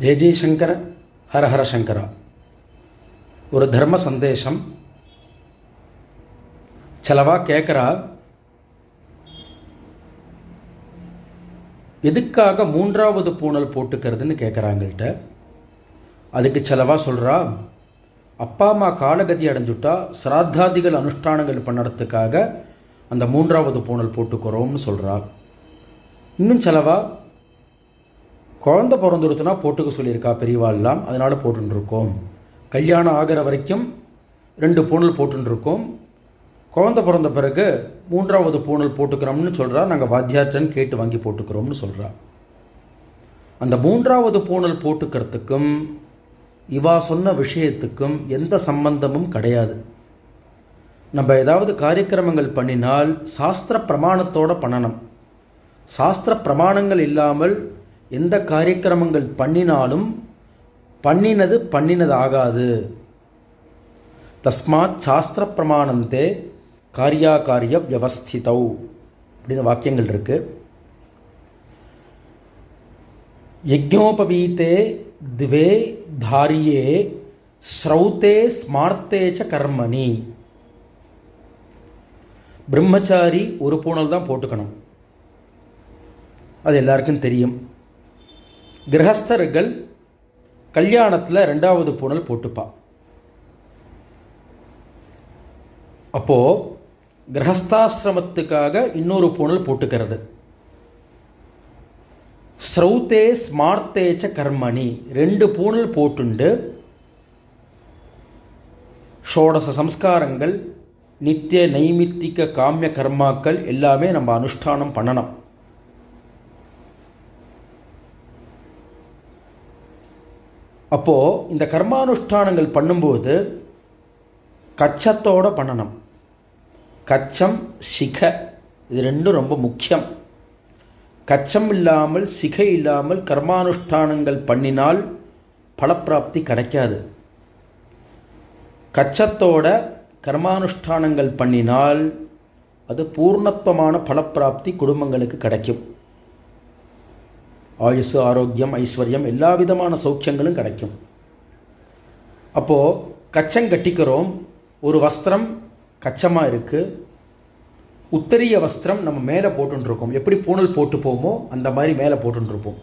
ஜெய ஜெய்சங்கர ஹர ஹர சங்கரா. ஒரு தர்ம சந்தேசம் செலவா கேட்குறா எதுக்காக மூன்றாவது பூணல் போட்டுக்கிறதுன்னு கேட்குறாங்கள்ட்ட அதுக்கு செலவா சொல்கிறா அப்பா அம்மா காலகதி அடைஞ்சுட்டா சிராத்தாதிகள் அனுஷ்டானங்கள் பண்ணுறதுக்காக அந்த மூன்றாவது பூணல் போட்டுக்கிறோம்னு சொல்கிறா இன்னும் செலவாக குழந்த பிறந்துருச்சுன்னா போட்டுக்க சொல்லியிருக்கா பெரியவாள்லாம் அதனால் போட்டுருக்கோம் கல்யாணம் ஆகிற வரைக்கும் ரெண்டு பூணல் போட்டுருக்கோம் குழந்த பிறந்த பிறகு மூன்றாவது பூணல் போட்டுக்கிறோம்னு சொல்கிறா நாங்கள் வாத்தியார்டன் கேட்டு வாங்கி போட்டுக்கிறோம்னு சொல்கிறா அந்த மூன்றாவது பூணல் போட்டுக்கிறதுக்கும் இவா சொன்ன விஷயத்துக்கும் எந்த சம்பந்தமும் கிடையாது. நம்ம ஏதாவது காரியக்கிரமங்கள் பண்ணினால் சாஸ்திர பிரமாணத்தோட பண்ணணும். சாஸ்திர பிரமாணங்கள் இல்லாமல் எந்த காரியக்கிரமங்கள் பண்ணினாலும் பண்ணினது பண்ணினது ஆகாது தஸ்மாத் சாஸ்திர பிரமாணந்தே காரியாகாரிய வியவஸ்திதௌ. அப்படின்னு வாக்கியங்கள் இருக்கு. யஜ்ஞோபவீத்தே திவே தாரியே ஸ்ரௌத்தே ஸ்மார்த்தே ச கர்மணி. பிரம்மச்சாரி ஒரு பூனல் தான் போட்டுக்கணும். அது எல்லாருக்கும் தெரியும். கிரகஸ்தர்கள் கல்யாணத்தில் ரெண்டாவது பூணல் போட்டுப்பா. அப்போது கிரகஸ்தாசிரமத்துக்காக இன்னொரு பூணல் போட்டுக்கிறது. ஸ்ரௌத்தே ஸ்மார்த்தேச்ச கர்மணி ரெண்டு பூணல் போட்டுண்டு ஷோடச சம்ஸ்காரங்கள் நித்திய நைமித்திக காமிய கர்மாக்கள் எல்லாமே நம்ம அனுஷ்டானம் பண்ணணும். அப்போது இந்த கர்மானுஷ்டானங்கள் பண்ணும்போது கச்சத்தோடு பண்ணணும். கச்சம் சிக இது ரெண்டும் ரொம்ப முக்கியம். கச்சம் இல்லாமல் சிகை இல்லாமல் கர்மானுஷ்டானங்கள் பண்ணினால் பலப்பிராப்தி கிடைக்காது. கச்சத்தோட கர்மானுஷ்டானங்கள் பண்ணினால் அது பூர்ணத்துவமான பலப்பிராப்தி குடும்பங்களுக்கு கிடைக்கும். ஆயுசு ஆரோக்கியம் ஐஸ்வர்யம் எல்லா விதமான சௌக்கியங்களும் கிடைக்கும். அப்போது கச்சம் கட்டிக்கிறோம். ஒரு வஸ்திரம் கச்சமாக இருக்குது உத்தரிய வஸ்திரம் நம்ம மேலே போட்டுருக்கோம் எப்படி பூணல் போட்டு போமோ அந்த மாதிரி மேலே போட்டுருப்போம்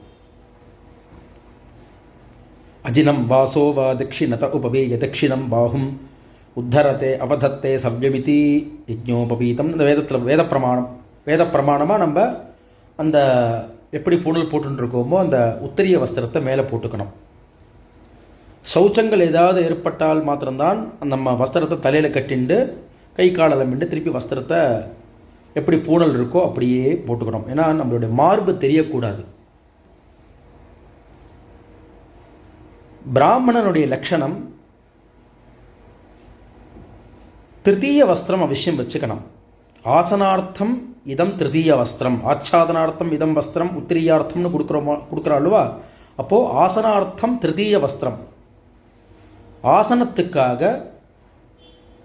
அஜினம் வாசோ வா தட்சிணத உபவேய தட்சிணம் பாகும். உத்தரத்தே அவதத்தே சவ்யமிதி யஜ்னோபவீதம் இந்த வேதத்தில் வேத பிரமாணம் வேத பிரமாணமாக நம்ம அந்த எப்படி பூணல் போட்டுருக்கோமோ அந்த உத்தரிய வஸ்திரத்தை மேலே போட்டுக்கணும். சௌச்சங்கள் ஏதாவது ஏற்பட்டால் மாத்திரம்தான் நம்ம வஸ்திரத்தை தலையில் கட்டிண்டு கை காலமிண்டு திருப்பி வஸ்திரத்தை எப்படி பூணல் இருக்கோ அப்படியே போட்டுக்கணும். ஏன்னா நம்மளுடைய மார்பு தெரியக்கூடாது. பிராமணனுடைய லட்சணம் திருத்தீய வஸ்திரம் அவசியம் வச்சுக்கணும். ஆசனார்த்தம் இதம் திருதீய வஸ்திரம். ஆச்சாதனார்த்தம் இதம் வஸ்திரம் உத்திரியார்த்தம்னு கொடுக்குறோமா கொடுக்குறா அல்லவா? அப்போது ஆசனார்த்தம் திருதீய வஸ்திரம். ஆசனத்துக்காக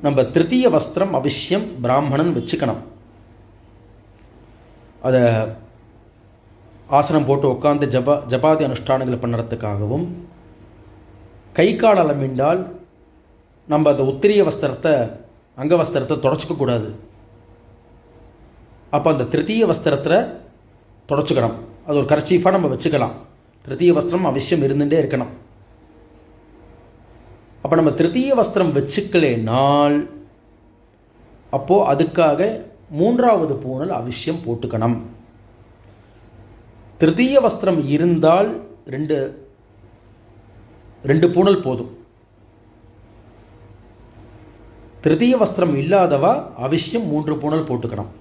நம்ம திருத்தீய வஸ்திரம் அவசியம் பிராமணன் வச்சுக்கணும். அதை ஆசனம் போட்டு உட்காந்து ஜப ஜபாதி அனுஷ்டானங்களை பண்ணுறதுக்காகவும் கை கால் அளமிண்டால் நம்ம அந்த உத்திரிய வஸ்திரத்தை அங்க வஸ்திரத்தை தொடச்சிக்கக்கூடாது. அப்போ அந்த திருத்தீய வஸ்திரத்தில் தொடச்சிக்கணும். அது ஒரு கர்ச்சீஃபாக நம்ம வச்சுக்கலாம். திருத்தீய வஸ்திரம் அவசியம் இருந்துகிட்டே இருக்கணும். அப்போ நம்ம திருத்தீய வஸ்திரம் வச்சுக்கலேனால் அப்போது அதுக்காக மூன்றாவது பூணல் அவசியம் போட்டுக்கணும். திருத்தீய வஸ்திரம் இருந்தால் ரெண்டு ரெண்டு பூணல் போதும். திருத்தீய வஸ்திரம் இல்லாதவா அவசியம் மூன்று பூணல் போட்டுக்கணும்.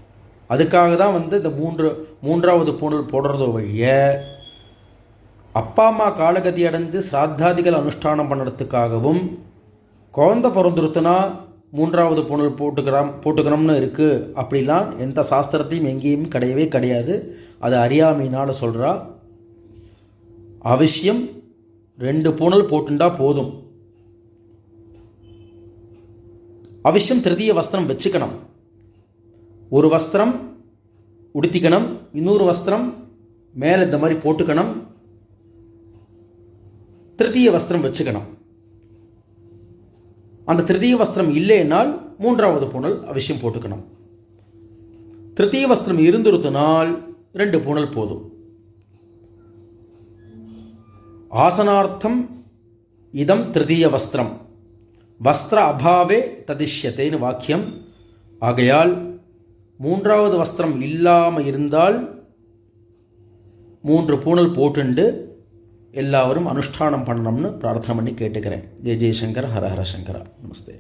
அதுக்காக தான் வந்து இந்த மூன்று மூன்றாவது பூணல் போடுறதோ வழிய அப்பா அம்மா காலகதி அடைஞ்சு சிராத்தாதிகள் அனுஷ்டானம் பண்ணுறதுக்காகவும் குழந்த பிறந்துருத்துனா மூன்றாவது புனல் போட்டுக்கிறோம் போட்டுக்கணும்னு இருக்குது அப்படிலாம் எந்த சாஸ்திரத்தையும் எங்கேயும் கிடையவே கிடையாது. அது அறியாமையினால் சொல்கிறா அவசியம் ரெண்டு புனல் போட்டுண்டா போதும். அவசியம் திருதிய வஸ்திரம் வச்சுக்கணும். ஒரு வஸ்திரம் உடுத்திக்கணும் இன்னொரு வஸ்திரம் மேலே இந்த மாதிரி போட்டுக்கணும். திருத்தீய வஸ்திரம் வச்சுக்கணும். அந்த திருத்தீய வஸ்திரம் இல்லைனால் மூன்றாவது பூனல் அவசியம் போட்டுக்கணும். திருத்தீய வஸ்திரம் இருந்திருத்தினால் ரெண்டு பூனல் போதும். ஆசனார்த்தம் இதம் திருத்தீய வஸ்திரம். வஸ்திர அபாவே ததிஷ்யத்தேன்னு வாக்கியம். ஆகையால் மூன்றாவது வஸ்திரம் இல்லாமல் இருந்தால் மூன்று பூணல் போட்டுண்டு எல்லாரும் அனுஷ்டானம் பண்ணணும்னு பிரார்த்தனை பண்ணி கேட்டுக்கிறேன். ஜெய் ஜெய்சங்கர் ஹர ஹர சங்கரா. நமஸ்தே.